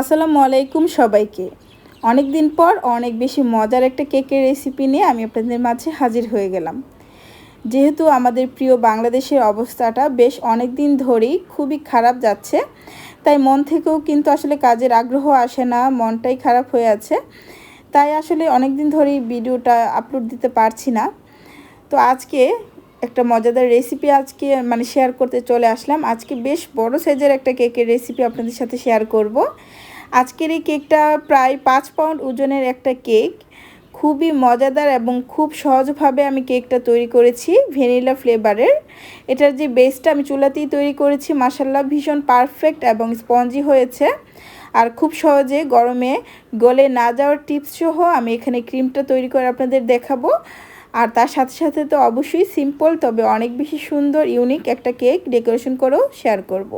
আসসালামু আলাইকুম সবাইকে। অনেক দিন পর অনেক বেশি মজার একটা কেকের রেসিপি নিয়ে আমি আপনাদের মাঝে হাজির হয়ে গেলাম। যেহেতু আমাদের প্রিয় বাংলাদেশের অবস্থাটা বেশ অনেক দিন ধরেই খুবই খারাপ যাচ্ছে, তাই মন থেকেও কিন্তু আসলে কাজের আগ্রহ আসে না, মনটাই খারাপ হয়ে আছে। তাই আসলে অনেক দিন ধরেই ভিডিওটা আপলোড দিতে পারছি না। তো আজকে একটা মজাদার রেসিপি আজকে মানে শেয়ার করতে চলে আসলাম। আজকে বেশ বড় সাইজের একটা কেকের রেসিপি আপনাদের সাথে শেয়ার করব। আজকের এই কেকটা প্রায় পাঁচ পাউন্ড ওজনের একটা কেক খুবই মজাদার এবং খুব সহজভাবে আমি কেকটা তৈরি করেছি ভ্যানিলা ফ্লেভারের। এটার যে বেসটা আমি চুলাতেই তৈরি করেছি মাসাল্লাহ ভীষণ পারফেক্ট এবং স্পঞ্জি হয়েছে। আর খুব সহজে গরমে গলে না যাওয়ার টিপস সহ আমি এখানে ক্রিমটা তৈরি করে আপনাদের দেখাবো। আর তার সাথে সাথে তো অবশ্যই সিম্পল তবে অনেক বেশি সুন্দর ইউনিক একটা কেক ডেকোরেশন করেও শেয়ার করব।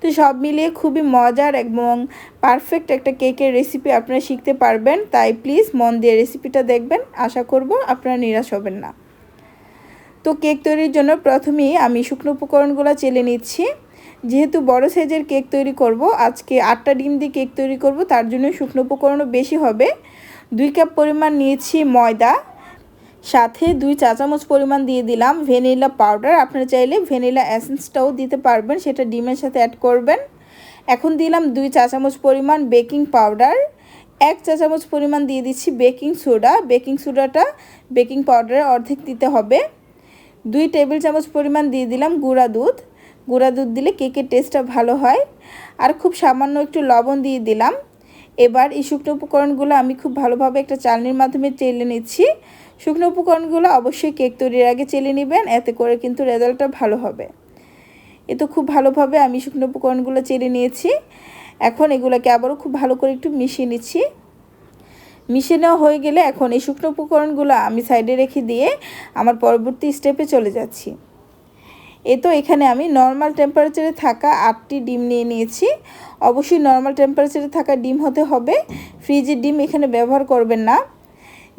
তো সব মিলিয়ে খুবই মজার এবং পারফেক্ট একটা কেকের রেসিপি আপনারা শিখতে পারবেন। তাই প্লিজ মন দিয়ে রেসিপিটা দেখবেন। আশা করব আপনারা নিরাশ হবেন না। তো কেক তৈরির জন্য প্রথমেই আমি শুকনো উপকরণগুলো চেলে নিচ্ছি। যেহেতু বড় সাইজের কেক তৈরি করব, আজকে আটটা ডিম দিয়ে কেক তৈরি করব, তার জন্য শুকনো উপকরণও বেশি হবে। দুই কাপ পরিমাণ নিয়েছি ময়দা। সাথে দুই চা চামচ পরিমাণ দিয়ে দিলাম ভ্যানিলা পাউডার। আপনারা চাইলে ভ্যানিলা অ্যাসেন্সটাও দিতে পারবেন, সেটা ডিমের সাথে অ্যাড করবেন। এখন দিলাম দুই চা চামচ পরিমাণ বেকিং পাউডার। এক চা চামচ পরিমাণ দিয়ে দিচ্ছি বেকিং সোডা। বেকিং সোডাটা বেকিং পাউডারের অর্ধেক দিতে হবে। দুই টেবিল চামচ পরিমাণ দিয়ে দিলাম গুঁড়া দুধ। গুঁড়া দুধ দিলে কেকের টেস্টটা ভালো হয়। আর খুব সামান্য একটু লবণ দিয়ে দিলাম। এবার এই শুকনো উপকরণগুলো আমি খুব ভালোভাবে একটা চালনির মাধ্যমে চেলে নিচ্ছি। শুকনো উপকরণগুলো অবশ্যই কেক তৈরির আগে চেলে নেবেন, এতে করে কিন্তু রেজাল্টটা ভালো হবে। এ তো খুব ভালোভাবে আমি শুকনো উপকরণগুলো চেলে নিয়েছি। এখন এগুলোকে আবারও খুব ভালো করে একটু মিশিয়ে নিচ্ছি। মিশিয়ে নেওয়া হয়ে গেলে এখন এই শুকনো উপকরণগুলো আমি সাইডে রেখে দিয়ে আমার পরবর্তী স্টেপে চলে যাচ্ছি। এ তো এখানে আমি নর্মাল টেম্পারেচারে থাকা আটটি ডিম নিয়ে নিয়েছি। অবশ্যই নর্মাল টেম্পারেচারে থাকা ডিম হতে হবে। ফ্রিজের ডিম এখানে ব্যবহার করবেন না।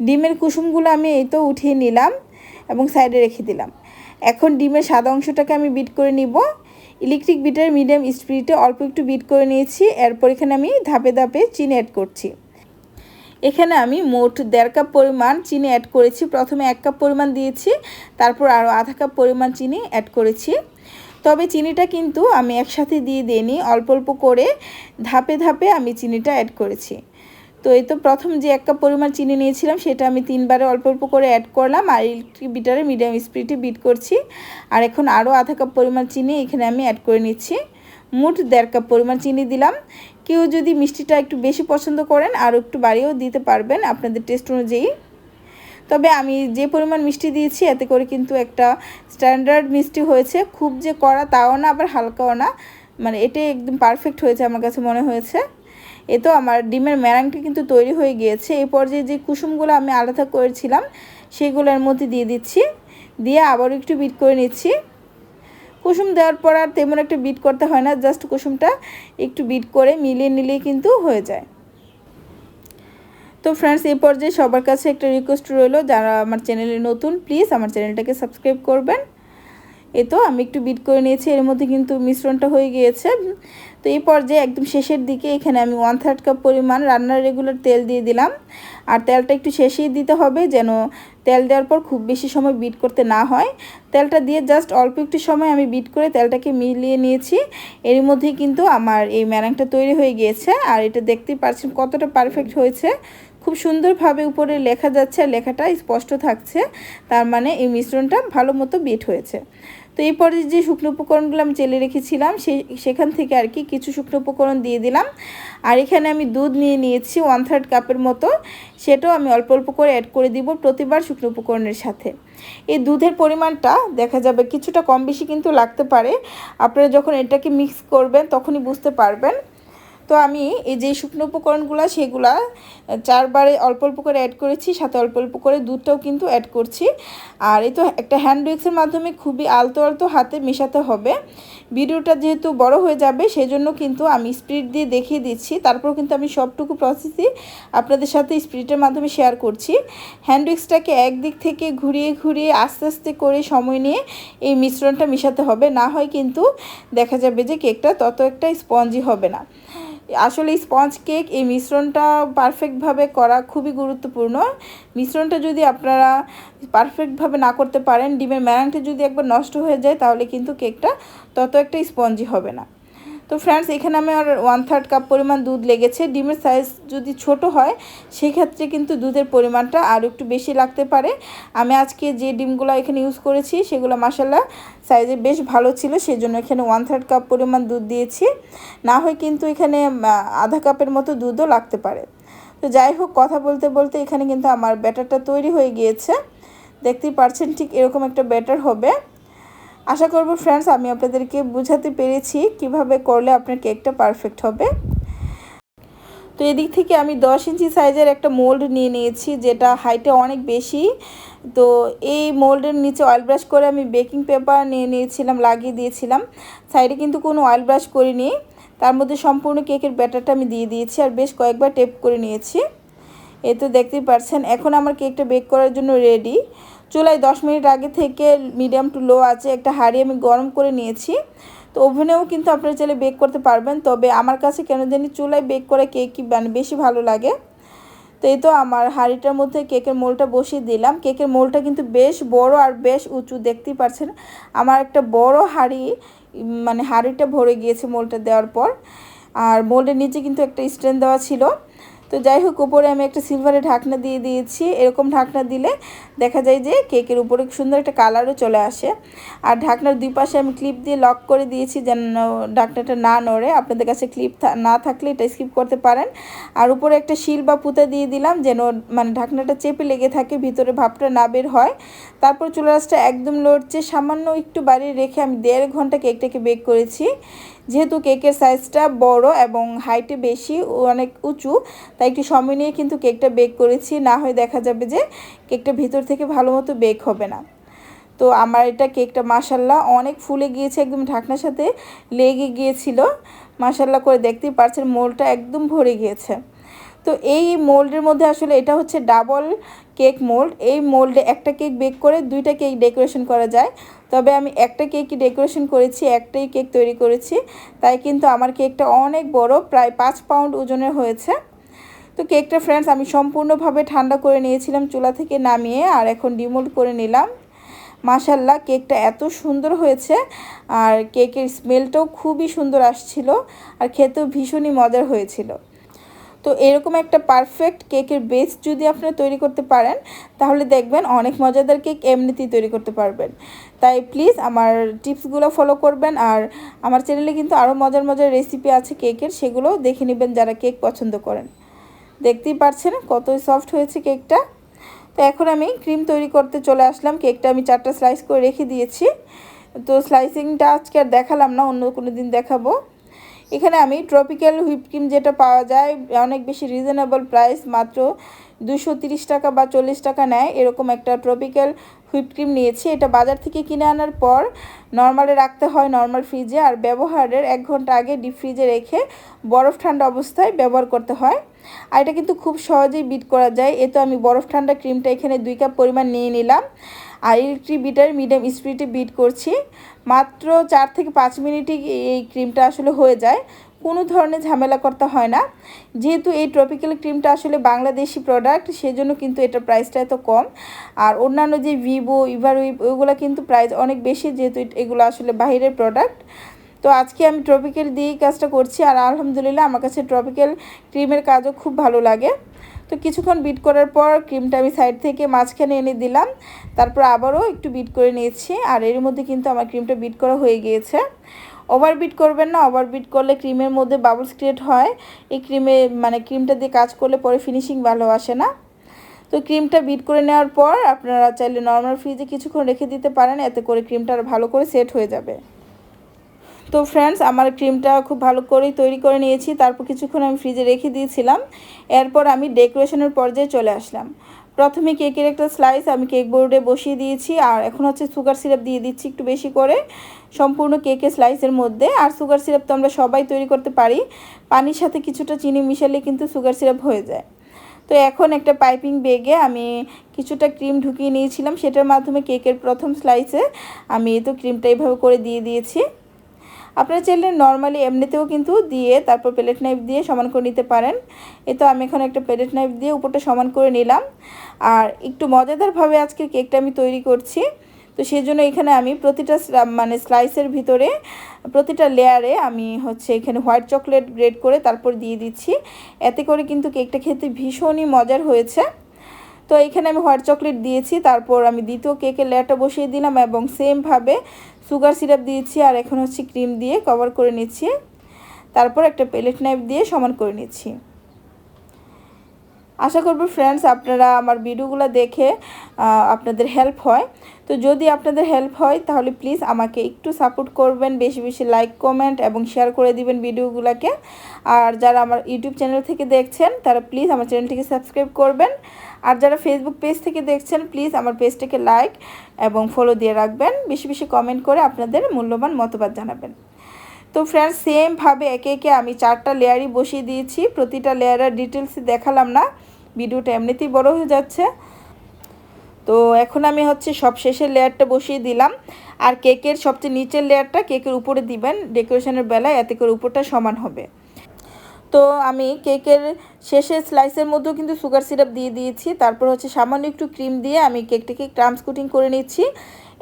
ডিমের কুসুমগুলো আমি এই তো উঠিয়ে নিলাম এবং সাইডে রেখে দিলাম। এখন ডিমের সাদা অংশটাকে আমি বিট করে নিব। ইলেকট্রিক বিটার মিডিয়াম স্পিডে অল্প একটু বিট করে নিয়েছি। এরপর এখানে আমি ধাপে ধাপে চিনি অ্যাড করছি। এখানে আমি মোট দেড় কাপ পরিমাণ চিনি অ্যাড করেছি। প্রথমে এক কাপ পরিমাণ দিয়েছি, তারপর আরও আধা কাপ পরিমাণ চিনি অ্যাড করেছি। তবে চিনিটা কিন্তু আমি একসাথে দিয়ে দিইনি, অল্প অল্প করে ধাপে ধাপে আমি চিনিটা অ্যাড করেছি। তো এই তো প্রথম যে এক কাপ পরিমাণ চিনি নিয়েছিলাম, সেটা আমি তিনবারে অল্প অল্প করে অ্যাড করলাম আর ইলেকট্রিক বিটারে মিডিয়াম স্পিডে বিট করছি। আর এখন আরও আধা কাপ পরিমাণ চিনি এখানে আমি অ্যাড করে নিচ্ছি। মুঠ দেড় কাপ পরিমাণ চিনি দিলাম। কেউ যদি মিষ্টিটা একটু বেশি পছন্দ করেন, আরও একটু বাড়িয়েও দিতে পারবেন আপনাদের টেস্ট অনুযায়ী। তবে আমি যে পরিমাণ মিষ্টি দিয়েছি, এতে করে কিন্তু একটা স্ট্যান্ডার্ড মিষ্টি হয়েছে। খুব যে কড়া তাও না, আবার হালকাও না। মানে এটাই একদম পারফেক্ট হয়েছে আমার কাছে মনে হয়েছে। এ তো আমার ডিমের ম্যারাংটি কিন্তু তৈরি হয়ে গিয়েছে। এই পর্যায়ে যে কুসুমগুলো আমি আলাদা করেছিলাম সেইগুলোর মধ্যে দিয়ে দিচ্ছি। দিয়ে আবারও একটু বিট করে নিচ্ছি। কুসুম দেওয়ার পর আর তেমন একটা বিট করতে হয় না জাস্ট কুসুমটা একটু বিট করে মিলিয়ে নিলেই কিন্তু হয়ে যায়। তো ফ্রেন্ডস এই পর্যায়ে সবার কাছে একটা রিকোয়েস্ট রইল, যারা আমার চ্যানেলে নতুন প্লিজ আমার চ্যানেলটাকে সাবস্ক্রাইব করবেন। এ তো আমি একটু বিট করে নিয়েছি, এর মধ্যে কিন্তু মিশ্রণটা হয়ে গিয়েছে। তো এই পর্যায়ে একদম শেষের দিকে এখানে আমি ওয়ান থার্ড কাপ পরিমাণ রান্নার রেগুলার তেল দিয়ে দিলাম। আর তেলটা একটু শেষেই দিতে হবে যেন তেল দেওয়ার পর খুব বেশি সময় বিট করতে না হয়। তেলটা দিয়ে জাস্ট অল্প একটু সময় আমি বিট করে তেলটাকে মিলিয়ে নিয়েছি। এর মধ্যেই কিন্তু আমার এই ম্যারাংটা তৈরি হয়ে গিয়েছে। আর এটা দেখতেই পারছেন কতটা পারফেক্ট হয়েছে। খুব সুন্দরভাবে উপরে লেখা যাচ্ছে লেখাটা স্পষ্ট থাকছে। তার মানে এই মিশ্রণটা ভালো মতো বিট হয়েছে। তো এই পর্যায়ে যে শুকনো উপকরণগুলো আমি চেলে রেখেছিলাম, সেই, সেখান থেকে আর কি কিছু শুকনো উপকরণ দিয়ে দিলাম। আর এখানে আমি দুধ নিয়ে নিয়েছি ওয়ান থার্ড কাপের মতো। সেটাও আমি অল্প অল্প করে অ্যাড করে দিব প্রতিবার শুকনো উপকরণের সাথে। এই দুধের পরিমাণটা দেখা যাবে কিছুটা কম বেশি কিন্তু লাগতে পারে। আপনারা যখন এটাকে মিক্স করবেন তখনই বুঝতে পারবেন। তো আমি এই যে শুকনো উপকরণগুলো, সেগুলা চারবারে অল্প অল্প করে অ্যাড করেছি, সাথে অল্প অল্প করে দুধটাও কিন্তু অ্যাড করছি। আর এই তো একটা হ্যান্ড উইক্সের মাধ্যমে খুবই আলতো আলতো হাতে মেশাতে হবে। ভিডিওটা যেহেতু বড় হয়ে যাবে, সেজন্য কিন্তু আমি স্পিড দিয়ে দেখিয়ে দিচ্ছি। তারপর কিন্তু আমি সবটুকু প্রসেসই আপনাদের সাথে স্পিডের মাধ্যমে শেয়ার করছি। হ্যান্ড উইক্সটাকে একদিক থেকে ঘুরিয়ে ঘুরিয়ে আস্তে আস্তে করে সময় নিয়ে এই মিশ্রণটা মেশাতে হবে। না হয় কিন্তু দেখা যাবে যে কেকটা তত একটা স্পঞ্জি হবে না। আসলে স্পঞ্জ কেক, এই মিশ্রণটা পারফেক্টভাবে করা খুবই গুরুত্বপূর্ণ। মিশ্রণটা যদি আপনারা পারফেক্টভাবে না করতে পারেন, ডিমের ম্যারাংটা যদি একবার নষ্ট হয়ে যায়, তাহলে কিন্তু কেকটা তত একটা স্পঞ্জি হবে না। তো ফ্রেন্ডস এখানে আমার ওয়ান থার্ড কাপ পরিমাণ দুধ লেগেছে। ডিমের সাইজ যদি ছোট হয়, সেক্ষেত্রে কিন্তু দুধের পরিমাণটা আরও একটু বেশি লাগতে পারে। আমি আজকে যে ডিমগুলো এখানে ইউজ করেছি, সেগুলো মাসাল্লাহ সাইজে বেশ ভালো ছিল সেই জন্য এখানে ওয়ান থার্ড কাপ পরিমাণ দুধ দিয়েছি। না হয় কিন্তু এখানে আধা কাপের মতো দুধও লাগতে পারে। তো যাই হোক, কথা বলতে বলতে এখানে কিন্তু আমার ব্যাটারটা তৈরি হয়ে গিয়েছে। দেখতেই পারছেন ঠিক এরকম একটা ব্যাটার হবে। আশা করব ফ্রেন্ডস আমি আপনাদেরকে বোঝাতে পেরেছি কীভাবে করলে আপনার কেকটা পারফেক্ট হবে। তো এদিক থেকে আমি দশ ইঞ্চি সাইজের একটা মোল্ড নিয়ে নিয়েছি, যেটা হাইটে অনেক বেশি। তো এই মোল্ডের নিচে অয়েল ব্রাশ করে আমি বেকিং পেপার নিয়ে নিয়েছিলাম, লাগিয়ে দিয়েছিলাম। সাইডে কিন্তু কোনো অয়েল ব্রাশ করিনি। তার মধ্যে সম্পূর্ণ কেকের ব্যাটারটা আমি দিয়ে দিয়েছি আর বেশ কয়েকবার টেপ করে নিয়েছি। এ তো দেখতেই পারছেন, এখন আমার কেকটা বেক করার জন্য রেডি চুলায় দশ মিনিট আগে থেকে মিডিয়াম টু লো আছে, একটা হাঁড়ি আমি গরম করে নিয়েছি। তো ওভেনেও কিন্তু আপনারা চাইলে বেক করতে পারবেন, তবে আমার কাছে কেন জানি চুলায় বেক করে কেকই মানে বেশি ভালো লাগে। তো এই তো আমার হাঁড়িটার মধ্যে কেকের মোলটা বসিয়ে দিলাম। কেকের মোলটা কিন্তু বেশ বড় আর বেশ উঁচু, দেখতেই পাচ্ছেন। আমার একটা বড় হাঁড়ি মানে হাঁড়িটা ভরে গিয়েছে মোলটা দেওয়ার পর। আর মোল্ডের নিচে কিন্তু একটা স্ট্যান্ড দেওয়া ছিল। তো যাই হোক, উপরে আমি একটা সিলভারের ঢাকনা দিয়ে দিয়েছি। এরকম ঢাকনা দিলে দেখা যায় যে কেকের উপরে সুন্দর একটা কালারও চলে আসে। আর ঢাকনার দুই পাশে আমি ক্লিপ দিয়ে লক করে দিয়েছি যেন ঢাকনাটা না নড়ে। আপনাদের কাছে ক্লিপ না থাকলে এটা স্কিপ করতে পারেন। আর উপরে একটা শিল বা পুঁতা দিয়ে দিলাম যেন মানে ঢাকনাটা চেপে লেগে থাকে, ভিতরে ভাবটা না বের হয়। তারপর চুলারাসটা একদম লড়ছে সামান্য একটু বাড়িয়ে রেখে আমি দেড় ঘণ্টা কেকটাকে বেক করেছি। যেহেতু কেকের সাইজটা বড় এবং হাইটে বেশি অনেক উঁচু, তাই একটু সময় নিয়ে কিন্তু কেকটা বেক করেছি। না হয় দেখা যাবে যে কেকটা ভিতর থেকে ভালো মতো বেক হবে না। তো আমার এটা কেকটা মাসাল্লাহ অনেক ফুলে গিয়েছে, একদম ঢাকনার সাথে লেগে গিয়েছিল। মাসাল্লাহ করে দেখতেই পারছেন, মোলটা একদম ভরে গিয়েছে। তো এই মোল্ডের মধ্যে আসলে এটা হচ্ছে ডাবল কেক মোল্ড এই মোল্ডে একটা কেক বেক করে দুইটা কেক ডেকোরেশন করা যায়। তবে আমি একটা কেকই ডেকোরেশন করেছি, একটাই কেক তৈরি করেছি। তাই কিন্তু আমার কেকটা অনেক বড়, প্রায় পাঁচ পাউন্ড ওজনের হয়েছে। তো কেকটা ফ্রেন্ডস আমি সম্পূর্ণভাবে ঠান্ডা করে নিয়েছিলাম চুলা থেকে নামিয়ে আর এখন ডিমোল্ড করে নিলাম। মাশাল্লাহ কেকটা এত সুন্দর হয়েছে আর কেকের স্মেলটাও খুবই সুন্দর আসছিল আর খেতেও ভীষণই মজার হয়েছিল। তো এরকম একটা পারফেক্ট কেকের বেস যদি আপনারা তৈরি করতে পারেন, তাহলে দেখবেন অনেক মজাদার কেক এমনিতেই তৈরি করতে পারবেন। তাই প্লিজ আমার টিপসগুলো ফলো করবেন আর আমার চ্যানেলে কিন্তু আরও মজার মজার রেসিপি আছে কেকের সেগুলো দেখে নেবেন যারা কেক পছন্দ করেন। দেখতেই পারছেন কতই সফট হয়েছে কেকটা তো এখন আমি ক্রিম তৈরি করতে চলে আসলাম। কেকটা আমি চারটা স্লাইস করে রেখে দিয়েছি। তো স্লাইসিংটা আজকে আর দেখালাম না, অন্য কোনো দিন দেখাবো। এখানে আমি ট্রপিক্যাল হুইপ ক্রিম যেটা পাওয়া যায়, অনেক বেশি রিজনেবল প্রাইস মাত্র দুশো টাকা বা চল্লিশ টাকা নেয়। এরকম একটা ট্রপিক্যাল হুইপ ক্রিম নিয়েছি। এটা বাজার থেকে কিনে আনার পর নর্মালে রাখতে হয় নর্মাল ফ্রিজে আর ব্যবহারের এক ঘণ্টা আগে ডিপ ফ্রিজে রেখে বরফ ঠান্ডা অবস্থায় ব্যবহার করতে হয়। আর এটা কিন্তু খুব সহজেই বিট করা যায়। এ তো আমি বরফ ঠান্ডা ক্রিমটা এখানে দুই কাপ পরিমাণ নিয়ে নিলাম। আর ইলেকট্রিক বিটার মিডিয়াম স্পিডে বিট করছি। মাত্র চার থেকে পাঁচ মিনিটই এই ক্রিমটা আসলে হয়ে যায়। কোনো ধরনের ঝামেলা করতে হয় না। যেহেতু এই ট্রপিক্যাল ক্রিমটা আসলে বাংলাদেশি প্রোডাক্ট সেজন্য কিন্তু এটার প্রাইসটা এত কম। আর অন্যান্য যে ভিভো ইভারুইভ ওইগুলো কিন্তু প্রাইস অনেক বেশি, যেহেতু এগুলো আসলে বাহিরের প্রোডাক্ট তো আজকে আমি ট্রপিক্যাল দিয়েই কাজটা করছি। আর আলহামদুলিল্লাহ, আমার কাছে ট্রপিক্যাল ক্রিমের কাজও খুব ভালো লাগে। তো কিছুক্ষণ বিট করার পর ক্রিমটা আমি সাইড থেকে মাঝখানে এনে দিলাম। তারপর আবারও একটু বিট করে নিয়েছি। আর এর মধ্যে কিন্তু আমার ক্রিমটা বিট করা হয়ে গিয়েছে। ওভার বিট করবেন না ওভার বিট করলে ক্রিমের মধ্যে বাবলস ক্রিয়েট হয়। এই ক্রিমে মানে ক্রিমটা দিয়ে কাজ করলে পরে ফিনিশিং ভালো আসে না। তো ক্রিমটা বিট করে নেওয়ার পর আপনারা চাইলে নর্মাল ফ্রিজে কিছুক্ষণ রেখে দিতে পারেন। এতে করে ক্রিমটা আর ভালো করে সেট হয়ে যাবে। তো ফ্রেন্ডস আমার ক্রিমটা খুব ভালো করেই তৈরি করে নিয়েছি। তারপর কিছুক্ষণ আমি ফ্রিজে রেখে দিয়েছিলাম। এরপর আমি ডেকোরেশনের পর্যায়ে চলে আসলাম। প্রথমে কেকের একটা স্লাইস আমি কেক বোর্ডে বসিয়ে দিয়েছি আর এখন হচ্ছে সুগার সিরাপ দিয়ে দিচ্ছি একটু বেশি করে সম্পূর্ণ কেকের স্লাইসের মধ্যে। আর সুগার সিরাপ তো আমরা সবাই তৈরি করতে পারি। পানির সাথে কিছুটা চিনি মিশালে কিন্তু সুগার সিরাপ হয়ে যায়। তো এখন একটা পাইপিং বেগে আমি কিছুটা ক্রিম ঢুকিয়ে নিয়েছিলাম। সেটার মাধ্যমে কেকের প্রথম স্লাইসে আমি তো ক্রিমটা এইভাবে করে দিয়ে দিয়েছি। আপনারা চাইলে নর্মালি এমনিতেও কিন্তু দিয়ে তারপর প্লেট নাইফ দিয়ে সমান করে নিতে পারেন। এ তো আমি এখন একটা প্লেট নাইফ দিয়ে উপরটা সমান করে নিলাম। আর একটু মজাদারভাবে আজকে কেকটা আমি তৈরি করছি। তো সেই জন্য এখানে আমি প্রতিটা মানে স্লাইসের ভিতরে প্রতিটা লেয়ারে আমি হচ্ছে এখানে হোয়াইট চকলেট গ্রেড করে তারপর দিয়ে দিচ্ছি। এতে করে কিন্তু কেকটা খেতে ভীষণই মজার হয়েছে। তো এখানে আমি হোয়াইট চকলেট দিয়েছি, তারপর আমি দ্বিতীয় কেকের লেয়ারটা বসিয়ে দিলাম এবং সেমভাবে সুগার সিরাপ দিয়েছি আর এখন হচ্ছে ক্রিম দিয়ে কভার করে নিচ্ছি। তারপর একটা প্লেট নাইফ দিয়ে সমান করে নিচ্ছি। আশা করব ফ্রেন্ডস আপনারা আমার ভিডিওগুলো দেখে আপনাদের হেল্প হয়। তো যদি আপনাদের হেল্প হয়, তাহলে প্লিজ আমাকে একটু সাপোর্ট করবেন, বেশি বেশি লাইক কমেন্ট এবং শেয়ার করে দিবেন ভিডিওগুলোকে। আর যারা আমার ইউটিউব চ্যানেল থেকে দেখছেন, তারা প্লিজ আমার চ্যানেলটিকে সাবস্ক্রাইব করবেন। আর যারা ফেসবুক পেজ থেকে দেখছেন প্লিজ আমার পেজটাকে লাইক এবং ফলো দিয়ে রাখবেন। বেশি বেশি কমেন্ট করে আপনাদের মূল্যবান মতবাদ জানাবেন। তো ফ্রেন্ডস সেমভাবে একে একে আমি চারটা লেয়ারই বসিয়ে দিয়েছি। প্রতিটা লেয়ারের ডিটেলসে দেখালাম না। ভিডিওটা এমনিতেই বড় হয়ে যাচ্ছে। তো এখন আমি হচ্ছে সব শেষের লেয়ারটা বসিয়ে দিলাম। আর কেকের সবচেয়ে নিচের লেয়ারটা কেকের উপরে দিবেন। ডেকোরেশনের বেলায় এতে করে উপরটা সমান হবে। তো আমি কেকের শেষের স্লাইসের মধ্যেও কিন্তু সুগার সিরাপ দিয়ে দিয়েছি। তারপর হচ্ছে সামান্য একটু ক্রিম দিয়ে আমি কেকটাকে ক্রামস কুটিং করে নিচ্ছি।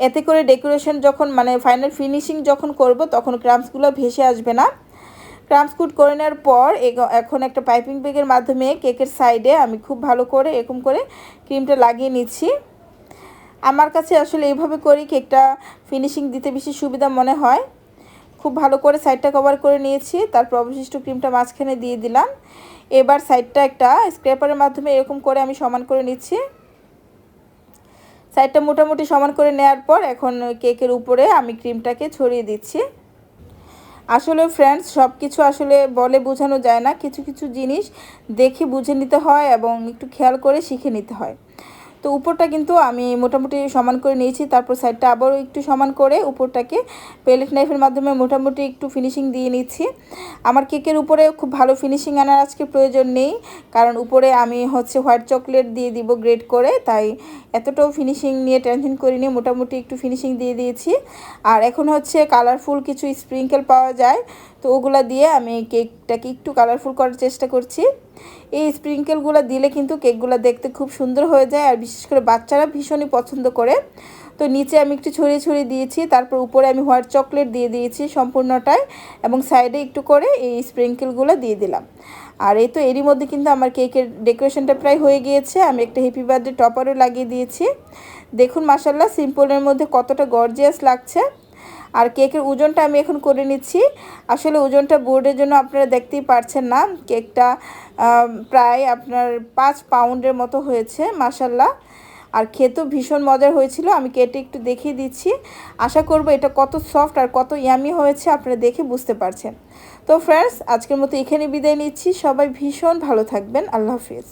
এতে করে ডেকোরেশন যখন মানে ফাইনাল ফিনিশিং যখন করব, তখন ক্রামসগুলো ভেসে আসবে না। ক্রামস কুট করে নেওয়ার পর এখন একটা পাইপিং ব্যাগের মাধ্যমে কেকের সাইডে আমি খুব ভালো করে এরকম করে ক্রিমটা লাগিয়ে নিচ্ছি। আমার কাছে আসলে এইভাবে করি কেকটা ফিনিশিং দিতে বেশি সুবিধা মনে হয়। খুব ভালো করে সাইডটা কভার করে নিয়েছি তারপর অবশিষ্ট ক্রিমটা মাঝখানে দিয়ে দিলাম। এবার সাইডটা একটা স্ক্র্যাপারের মাধ্যমে এরকম করে আমি সমান করে নিচ্ছি। সাইডটা মোটামুটি সমান করে নেওয়ার পর এখন কেকের উপরে আমি ক্রিমটাকে ছড়িয়ে দিচ্ছি। আসলে ফ্রেন্ডস সব কিছু আসলে বলে বোঝানো যায় না। কিছু কিছু জিনিস দেখে বুঝে নিতে হয় এবং একটু খেয়াল করে শিখে নিতে হয়। তো উপরটা কিন্তু আমি মোটামুটি সমান করে নিয়েছি, তারপর সাইডটা আবারও একটু সমান করে উপরটাকে পেলেট নাইফের মাধ্যমে মোটামুটি একটু ফিনিশিং দিয়ে নিচ্ছি। আমার কেকের উপরে খুব ভালো ফিনিশিং আনার আজকে প্রয়োজন নেই, কারণ উপরে আমি হচ্ছে হোয়াইট চকলেট দিয়ে দিব গ্রেড করে, তাই এতটাও ফিনিশিং নিয়ে টেনশন করিনি, মোটামুটি একটু ফিনিশিং দিয়ে দিয়েছি। আর এখন হচ্ছে কালারফুল কিছু স্প্রিঙ্কেল পাওয়া যায় তো ওগুলা দিয়ে আমি কেকটাকে একটু কালারফুল করার চেষ্টা করছি। এই স্প্রিঙ্কেলগুলো দিলে কিন্তু কেকগুলো দেখতে খুব সুন্দর হয়ে যায় আর বিশেষ করে বাচ্চারা ভীষণই পছন্দ করে। তো নিচে আমি একটু ছড়িয়ে ছড়িয়ে দিয়েছি, তারপর উপরে আমি হোয়াইট চকলেট দিয়ে দিয়েছি সম্পূর্ণটাই এবং সাইডে একটু করে এই স্প্রিঙ্কেলগুলো দিয়ে দিলাম। আর এই তো এরই মধ্যে কিন্তু আমার কেকের ডেকোরেশনটা প্রায় হয়ে গিয়েছে, আমি একটা হ্যাপি বার্থডে টপারও লাগিয়ে দিয়েছি। দেখুন মাসাল্লাহ সিম্পলের মধ্যে কতটা গর্জিয়াস লাগছে। আর কেকের ওজনটা আমি এখন করে নিচ্ছি। আসলে ওজনটা বোর্ডের জন্য আপনারা দেখতেই পারছেন না। কেকটা প্রায় আপনার পাঁচ পাউন্ডের মতো হয়েছে মাসাল্লাহ আর খেতেও ভীষণ মজার হয়েছিল। আমি কেটে একটু দেখিয়ে দিচ্ছি। আশা করব এটা কত সফট আর কত ইয়ামি হয়েছে, আপনারা দেখে বুঝতে পারছেন। তো ফ্রেন্ডস আজকের মতো এখানে বিদায় নিচ্ছি। সবাই ভীষণ ভালো থাকবেন। আল্লাহ হাফিজ।